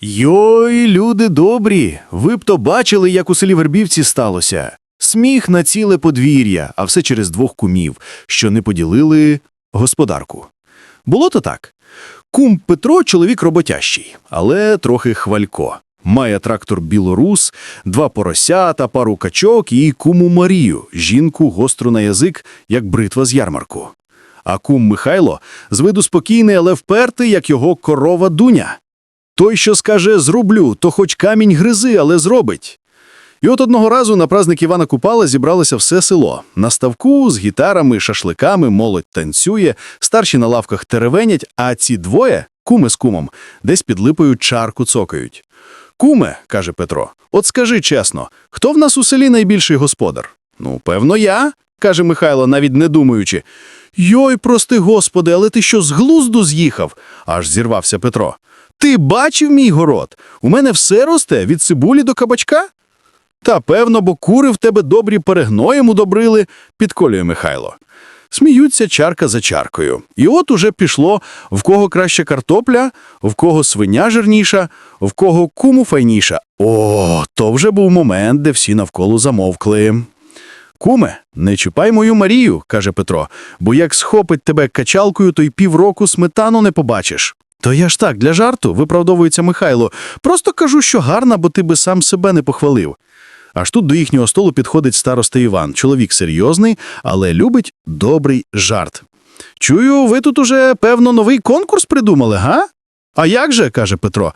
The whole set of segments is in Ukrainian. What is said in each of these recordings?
Йой, люди добрі! Ви б то бачили, як у селі Вербівці сталося. Сміх на ціле подвір'я, а все через двох кумів, що не поділили господарку. Було то так. Кум Петро – чоловік роботящий, але трохи хвалько. Має трактор «Білорус», два поросята, пару качок і куму Марію, жінку гостру на язик, як бритва з ярмарку. А кум Михайло з виду спокійний, але впертий, як його корова Дуня. Той, що скаже «зроблю», то хоч камінь гризи, але зробить. І от одного разу на праздник Івана Купала зібралося все село. На ставку з гітарами, шашликами молодь танцює, старші на лавках теревенять, а ці двоє, куми з кумом, десь під липою чарку цокають. «Куме», – каже Петро, – «от скажи чесно, хто в нас у селі найбільший господар?» «Ну, певно, я», – каже Михайло, навіть не думаючи. «Йой, прости, господи, але ти що, з глузду з'їхав?» – аж зірвався Петро. «Ти бачив мій город? У мене все росте, від цибулі до кабачка?» Та певно, бо кури в тебе добрі перегноєм удобрили, підколює Михайло. Сміються чарка за чаркою. І от уже пішло, в кого краще картопля, в кого свиня жирніша, в кого куму файніша. О, то вже був момент, де всі навколо замовкли. Куме, не чіпай мою Марію, каже Петро, бо як схопить тебе качалкою, то й півроку сметану не побачиш. То я ж так, для жарту, виправдовується Михайло. Просто кажу, що гарна, бо ти би сам себе не похвалив. Аж тут до їхнього столу підходить староста Іван. Чоловік серйозний, але любить добрий жарт. Чую, ви тут уже, певно, новий конкурс придумали, га? А як же, каже Петро,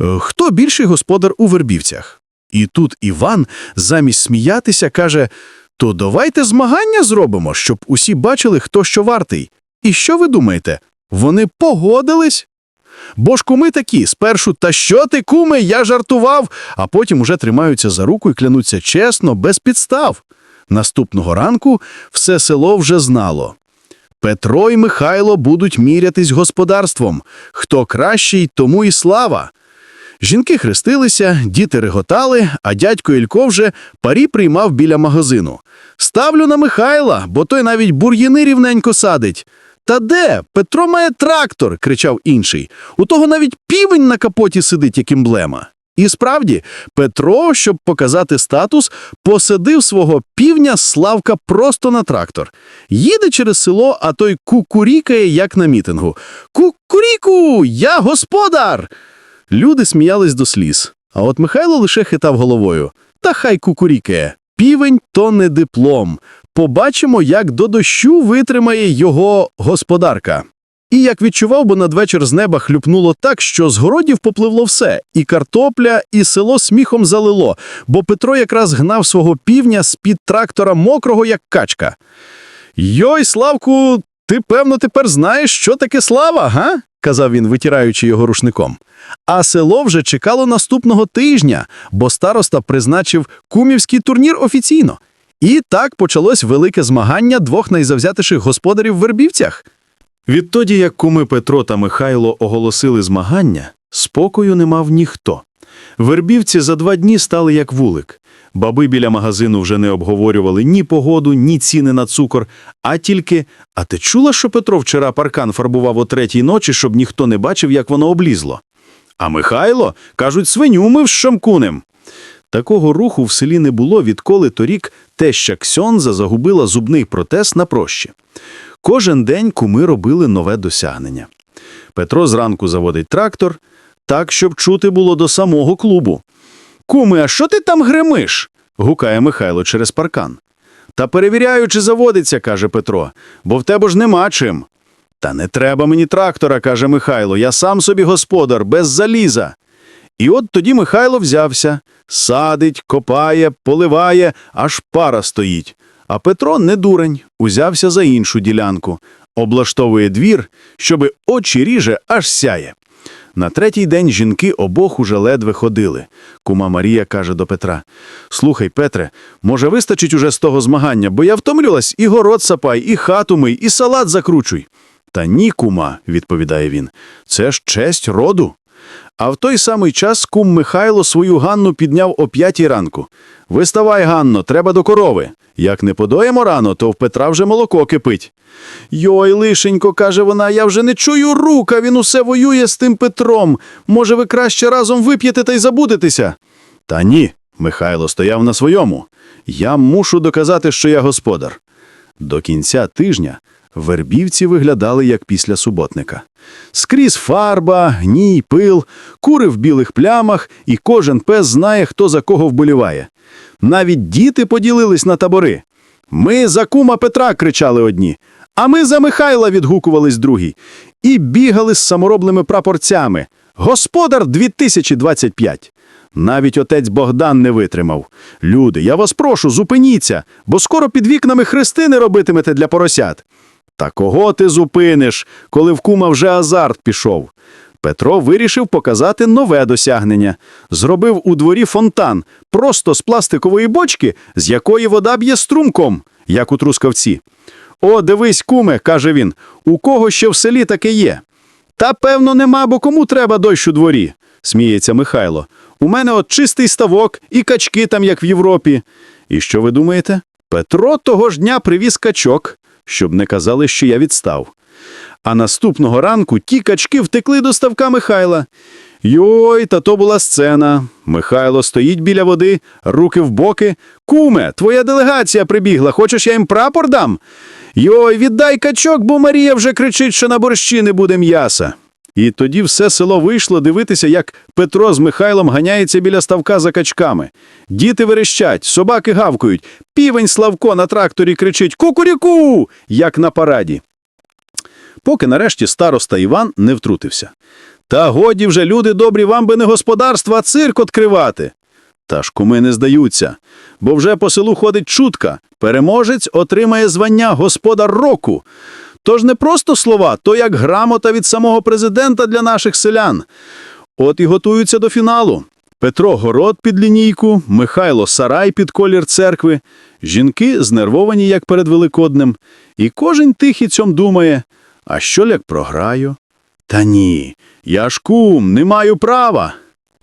«Е, хто більший господар у Вербівцях? І тут Іван, замість сміятися, каже, то давайте змагання зробимо, щоб усі бачили, хто що вартий. І що ви думаєте? Вони погодились? Бо ж куми такі, спершу «та що ти, куме, я жартував», а потім уже тримаються за руку і клянуться чесно, без підстав. Наступного ранку все село вже знало. Петро і Михайло будуть мірятись господарством. Хто кращий, тому і слава. Жінки хрестилися, діти реготали, а дядько Ілько вже парі приймав біля магазину. «Ставлю на Михайла, бо той навіть бур'їни рівненько садить». «Та де? Петро має трактор!» – кричав інший. «У того навіть півень на капоті сидить, як емблема». І справді, Петро, щоб показати статус, посадив свого півня Славка просто на трактор. Їде через село, а той кукурікає, як на мітингу. «Кукуріку! Я господар!» Люди сміялись до сліз, а от Михайло лише хитав головою. Та хай кукурікає. Півень – то не диплом. Побачимо, як до дощу витримає його господарка. І як відчував, бо надвечір з неба хлюпнуло так, що з городів попливло все – і картопля, і село сміхом залило, бо Петро якраз гнав свого півня з-під трактора мокрого, як качка. «Йой, Славку, ти, певно, тепер знаєш, що таке слава, га?» – казав він, витираючи його рушником. А село вже чекало наступного тижня, бо староста призначив кумівський турнір офіційно. І так почалось велике змагання двох найзавзятіших господарів в Вербівцях. Відтоді, як куми Петро та Михайло оголосили змагання, спокою не мав ніхто. Вербівці за два дні стали як вулик. Баби біля магазину вже не обговорювали ні погоду, ні ціни на цукор, а тільки «А ти чула, що Петро вчора паркан фарбував о третій ночі, щоб ніхто не бачив, як воно облізло? А Михайло, кажуть, свиню мив з шамкунем. Такого руху в селі не було, відколи торік теща Ксьонза загубила зубний протез на прощі. Кожен день куми робили нове досягнення. Петро зранку заводить трактор, так, щоб чути було до самого клубу. «Куми, а що ти там гримиш?» – гукає Михайло через паркан. «Та перевіряю, чи заводиться», – каже Петро, – «бо в тебе ж нема чим». «Та не треба мені трактора», – каже Михайло, – «я сам собі господар, без заліза». І от тоді Михайло взявся, садить, копає, поливає, аж пара стоїть. А Петро не дурень, узявся за іншу ділянку, облаштовує двір, щоби очі ріже, аж сяє. На третій день жінки обох уже ледве ходили. Кума Марія каже до Петра: Слухай, Петре, може, вистачить уже з того змагання, бо я втомлювалась і город сапай, і хату мий, і салат закручуй. Та ні, кума, відповідає він, це ж честь роду. А в той самий час кум Михайло свою Ганну підняв о п'ятій ранку. Виставай, Ганно, треба до корови. Як не подоємо рано, то в Петра вже молоко кипить. Йой, лишенько, каже вона, я вже не чую рук, а він усе воює з тим Петром. Може, ви краще разом вип'єте та й забудетеся? Та ні, Михайло стояв на своєму. Я мушу доказати, що я господар. До кінця тижня вербівці виглядали як після суботника. Скрізь фарба, гній, пил, кури в білих плямах, і кожен пес знає, хто за кого вболіває. Навіть діти поділились на табори. Ми за кума Петра кричали одні, а ми за Михайла відгукувались другі. І бігали з самороблими прапорцями. Господар 2025. Навіть отець Богдан не витримав. Люди, я вас прошу, зупиніться, бо скоро під вікнами хрестини робитимете для поросят. Та кого ти зупиниш, коли в кума вже азарт пішов? Петро вирішив показати нове досягнення. Зробив у дворі фонтан, просто з пластикової бочки, з якої вода б'є струмком, як у трускавці. О, дивись, куме, каже він, у кого ще в селі таке є. Та, певно, нема, бо кому треба дощ у дворі, сміється Михайло. У мене от чистий ставок і качки там, як в Європі. І що ви думаєте? Петро того ж дня привіз качок, щоб не казали, що я відстав. А наступного ранку ті качки втекли до ставка Михайла. Йой, та то була сцена. Михайло стоїть біля води, руки в боки. Куме, твоя делегація прибігла, хочеш я їм прапор дам? Йой, віддай качок, бо Марія вже кричить, що на борщі не буде м'яса. І тоді все село вийшло дивитися, як Петро з Михайлом ганяється біля ставка за качками. Діти верещать, собаки гавкають, півень Славко на тракторі кричить «Кукуріку!», як на параді. Поки нарешті староста Іван не втрутився. Та годі вже, люди добрі, вам би не господарство, а цирк откривати. Та ж куми не здаються, бо вже по селу ходить чутка. Переможець отримає звання господар року. Тож не просто слова, то як грамота від самого президента для наших селян. От і готуються до фіналу. Петро город під лінійку, Михайло сарай під колір церкви, жінки знервовані, як перед Великоднем, і кожен тихий цьом думає, а що як програю? Та ні, я ж кум, не маю права.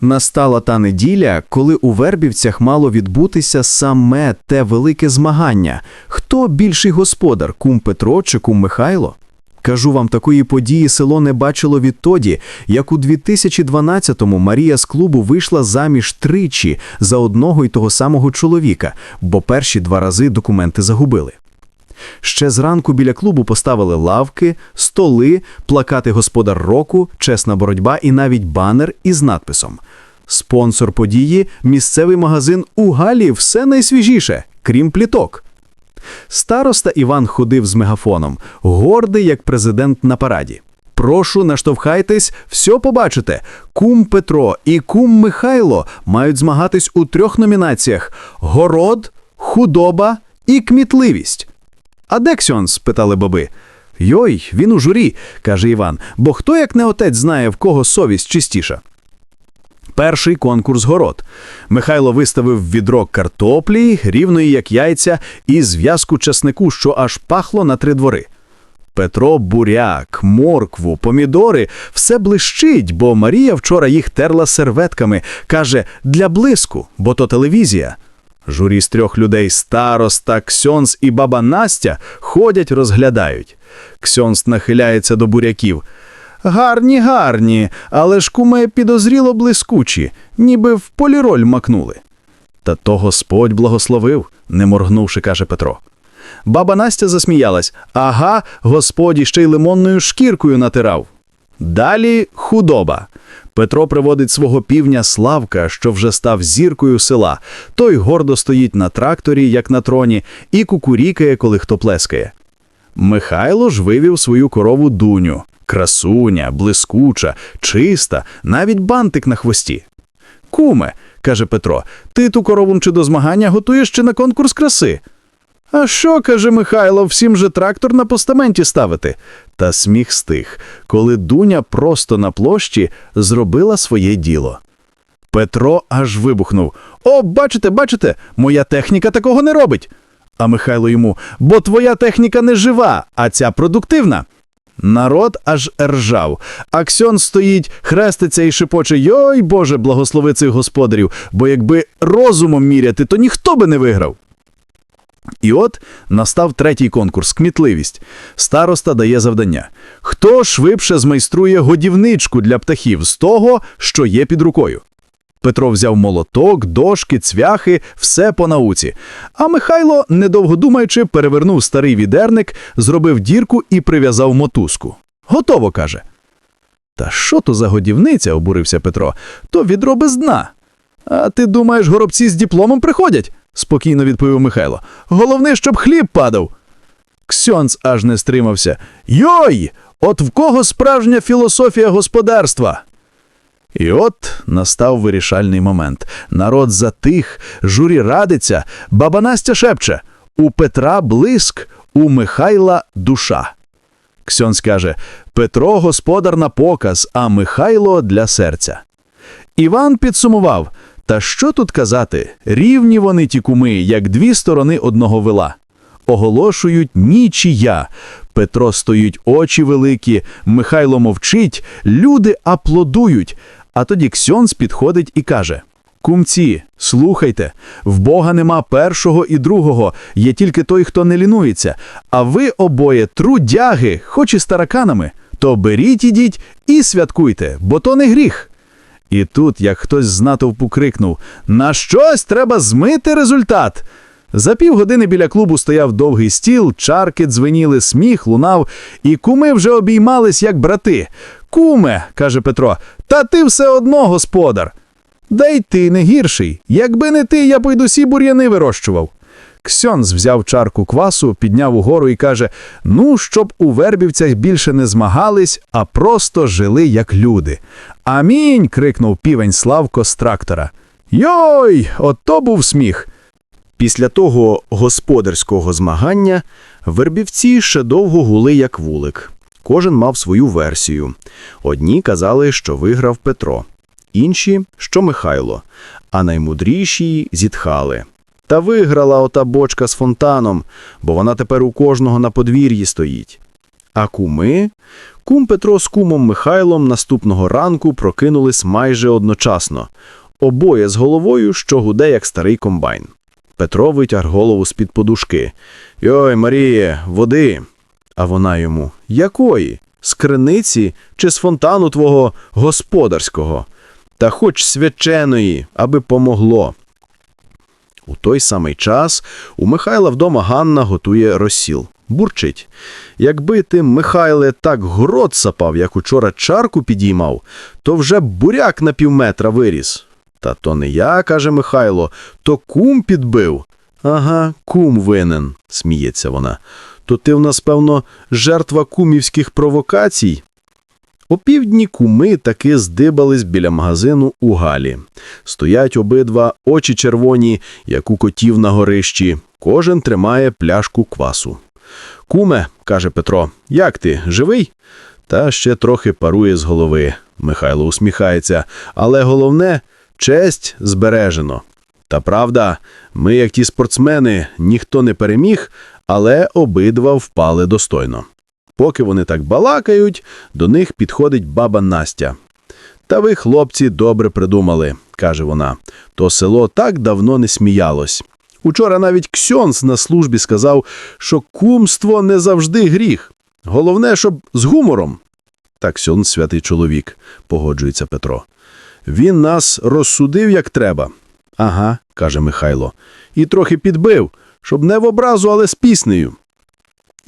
Настала та неділя, коли у Вербівцях мало відбутися саме те велике змагання. Хто більший господар, кум Петро чи кум Михайло? Кажу вам, такої події село не бачило відтоді, як у 2012-му Марія з клубу вийшла заміж тричі за одного й того самого чоловіка, бо перші два рази документи загубили. Ще зранку біля клубу поставили лавки, столи, плакати господар року, чесна боротьба і навіть банер із надписом. Спонсор події місцевий магазин у Галі все найсвіжіше, крім пліток. Староста Іван ходив з мегафоном, гордий як президент на параді. Прошу, наштовхайтесь, все побачите. Кум Петро і кум Михайло мають змагатись у трьох номінаціях: город, худоба і кмітливість. А де Ксьон? спитали баби. Йой, він у журі, каже Іван, бо хто як не отець знає, в кого совість чистіша. Перший конкурс город. Михайло виставив відро картоплі, рівної як яйця, і зв'язку часнику, що аж пахло на три двори. Петро буряк, моркву, помідори все блищить, бо Марія вчора їх терла серветками. Каже, для блиску, бо то телевізія. Журі з трьох людей староста, Ксьонс і баба Настя ходять, розглядають. Ксьонс нахиляється до буряків. Гарні, гарні, але ж куме підозріло блискучі, ніби в поліроль макнули. Та то Господь благословив, не моргнувши, каже Петро. Баба Настя засміялась. Ага, господі ще й лимонною шкіркою натирав. Далі худоба. Петро приводить свого півня Славка, що вже став зіркою села. Той гордо стоїть на тракторі, як на троні, і кукурікає, коли хто плескає. Михайло ж вивів свою корову дуню. Красуня, блискуча, чиста, навіть бантик на хвості. Куме, каже Петро, ти ту корову чи до змагання готуєш чи на конкурс краси? А що, каже Михайло, всім же трактор на постаменті ставити? Та сміх стих, коли Дуня просто на площі зробила своє діло. Петро аж вибухнув. О, бачите, бачите, моя техніка такого не робить. А Михайло йому, бо твоя техніка не жива, а ця продуктивна. Народ аж ржав. Аксьон стоїть, хреститься і шепоче Йой, Боже, благослови цих господарів, бо якби розумом міряти, то ніхто би не виграв. І от настав третій конкурс кмітливість. Староста дає завдання. Хто швидше змайструє годівничку для птахів з того, що є під рукою? Петро взяв молоток, дошки, цвяхи, все по науці. А Михайло, недовго думаючи, перевернув старий відерник, зробив дірку і прив'язав мотузку. Готово, каже. Та що то за годівниця, обурився Петро, то відро без дна. А ти думаєш, горобці з дипломом приходять? Спокійно відповів Михайло. Головне, щоб хліб падав. Ксьонц аж не стримався. Йой! От в кого справжня філософія господарства? І от настав вирішальний момент. Народ затих, журі радиться, баба Настя шепче у Петра блиск, у Михайла душа. Ксьон скаже Петро господар на показ, а Михайло для серця. Іван підсумував Та що тут казати? Рівні вони ті куми, як дві сторони одного вила. Оголошують нічия. Петро стоїть очі великі, Михайло мовчить, люди аплодують. А тоді Ксьонс підходить і каже: Кумці, слухайте, в Бога нема першого і другого, є тільки той, хто не лінується. А ви обоє трудяги, хоч і з тараканами, то беріть ідіть і святкуйте, бо то не гріх. І тут, як хтось з натовпу крикнув: На щось треба змити результат. За півгодини біля клубу стояв довгий стіл, чарки дзвеніли, сміх лунав, і куми вже обіймались, як брати. Куме, каже Петро, та ти все одно господар. Да й ти не гірший. Якби не ти, я б й досі бур'яни вирощував. Ксьонз взяв чарку квасу, підняв угору і каже: Ну, щоб у вербівцях більше не змагались, а просто жили як люди. Амінь. крикнув півень Славко з трактора. Йой! Ото був сміх. Після того господарського змагання вербівці ще довго гули як вулик. Кожен мав свою версію. Одні казали, що виграв Петро, інші, що Михайло, а наймудріші зітхали. Та виграла ота бочка з фонтаном, бо вона тепер у кожного на подвір'ї стоїть. А куми? Кум Петро з кумом Михайлом наступного ранку прокинулись майже одночасно, обоє з головою, що гуде, як старий комбайн. Петро витяг голову з-під подушки. Йой, Маріє, води. А вона йому Якої? З криниці чи з фонтану твого господарського? Та хоч свяченої, аби помогло. У той самий час у Михайла вдома Ганна готує розсіл. Бурчить. Якби ти, Михайле, так грот сапав, як учора чарку підіймав, то вже буряк на півметра виріс. Та то не я, каже Михайло, то кум підбив. Ага, кум винен, сміється вона. То ти в нас, певно, жертва кумівських провокацій. О півдні куми таки здибались біля магазину у Галі. Стоять обидва, очі червоні, як у котів на горищі. Кожен тримає пляшку квасу. Куме, каже Петро, як ти, живий? Та ще трохи парує з голови. Михайло усміхається. Але головне честь збережено. Та правда, ми, як ті спортсмени, ніхто не переміг, але обидва впали достойно. Поки вони так балакають, до них підходить баба Настя. Та ви, хлопці, добре придумали, каже вона. То село так давно не сміялось. Учора навіть Ксьонс на службі сказав, що кумство не завжди гріх. Головне, щоб з гумором. Так Ксьонс святий чоловік, погоджується Петро. Він нас розсудив як треба. Ага, каже Михайло, і трохи підбив, щоб не в образу, але з піснею.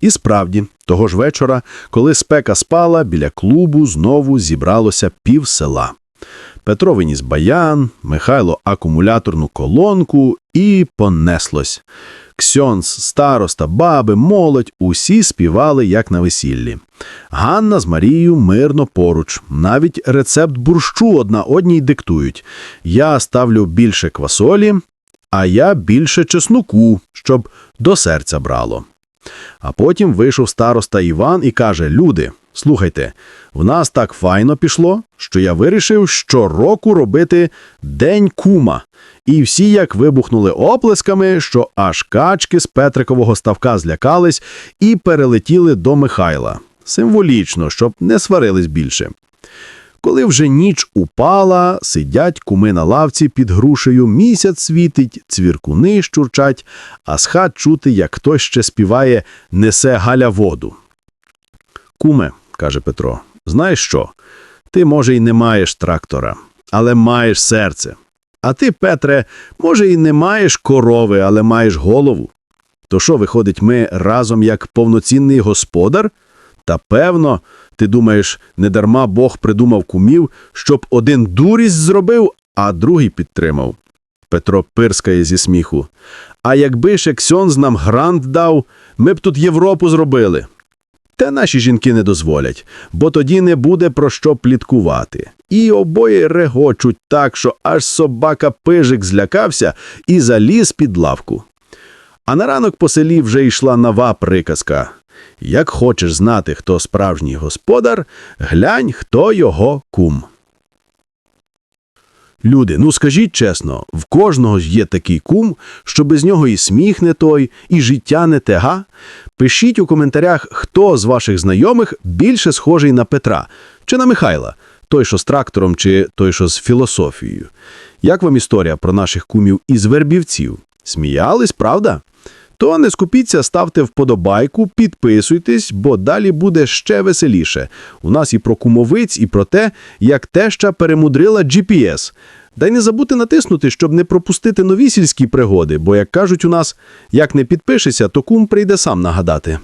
І справді, того ж вечора, коли спека спала, біля клубу знову зібралося пів села. Петро виніс баян, Михайло акумуляторну колонку і понеслось. Ксьонс, староста, баби, молодь усі співали, як на весіллі. Ганна з Марією мирно поруч. Навіть рецепт бурщу одна одній диктують. Я ставлю більше квасолі, а я більше чесноку, щоб до серця брало. А потім вийшов староста Іван і каже: Люди, слухайте, в нас так файно пішло, що я вирішив щороку робити День кума. І всі як вибухнули оплесками, що аж качки з Петрикового ставка злякались і перелетіли до Михайла. символічно, щоб не сварились більше. Коли вже ніч упала, сидять куми на лавці під грушею, місяць світить, цвіркуни щурчать, а з хат чути, як хтось ще співає «Несе Галя воду». Куме, каже Петро, знаєш що? Ти, може, й не маєш трактора, але маєш серце. А ти, Петре, може, і не маєш корови, але маєш голову. То що, виходить, ми разом як повноцінний господар? Та певно, ти думаєш, недарма Бог придумав кумів, щоб один дурість зробив, а другий підтримав. Петро пирскає зі сміху. А якби ще Ксьонз нам грант дав, ми б тут Європу зробили. Та наші жінки не дозволять, бо тоді не буде про що пліткувати. І обоє регочуть так, що аж собака пижик злякався і заліз під лавку. А на ранок по селі вже йшла нова приказка. Як хочеш знати, хто справжній господар, глянь, хто його кум. Люди, ну скажіть чесно, в кожного ж є такий кум, що без нього і сміх не той, і життя не те, га? Пишіть у коментарях, хто з ваших знайомих більше схожий на Петра чи на Михайла, той, що з трактором, чи той, що з філософією. Як вам історія про наших кумів із вербівців? Сміялись, правда? То не скупіться, ставте вподобайку, підписуйтесь, бо далі буде ще веселіше. У нас і про кумовиць, і про те, як теща перемудрила GPS. Й не забудьте натиснути, щоб не пропустити нові сільські пригоди, бо, як кажуть у нас, як не підпишешся, то кум прийде сам нагадати.